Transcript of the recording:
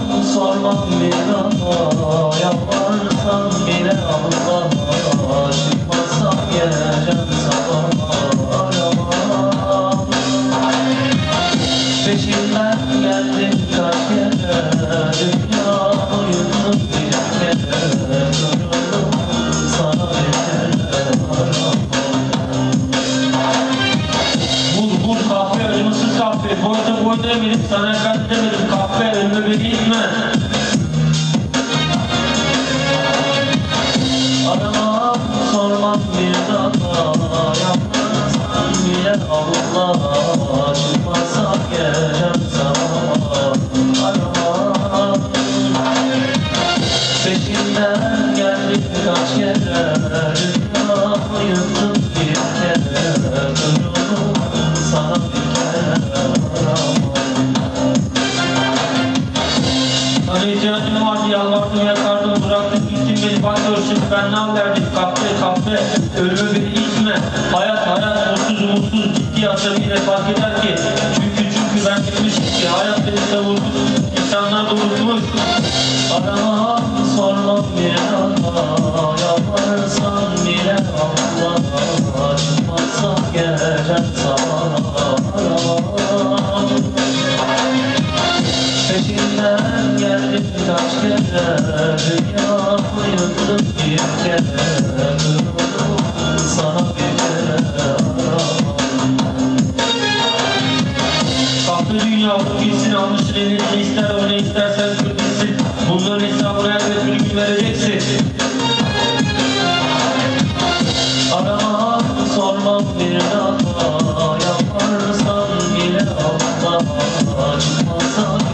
Sormam sormam bir daha Yalvarsam bile Allah'a Çıkmazsam geleceğim sabaha Aramam Peşimden geldim kaç kere Dünya boyundu bir kere. Kırıldım sana bir kere. Bul bul kahve ölümsüz kahve. Bu arada sana ben demedim. Kahve ölümü benim Allah Çıkmazsa geleceğim sana Arama Peşinden kaç kere? Dünyamı yıktım bir kere? Kırıldım sana bir kere. Arama Hani bıraktım gittim bak görsün benden verdik kahve kahve ölümü beni itme hayat hayat mutsuz umutsuz ciddi yine fark eder ki çünkü çünkü ben gitmişim ki hayat beni savurdu insanlar da unutmuş. Arama sorma bir daha Yaparsan bile Allah Çıkmazsa geleceğim sana. Peşinden geldim kaç kere gitsin almışsın elini ister öyle istersen sür gitsin bunların hesabını elbet bir gün vereceksin arama sormam bir daha yaparsan bile alma çıkmazsan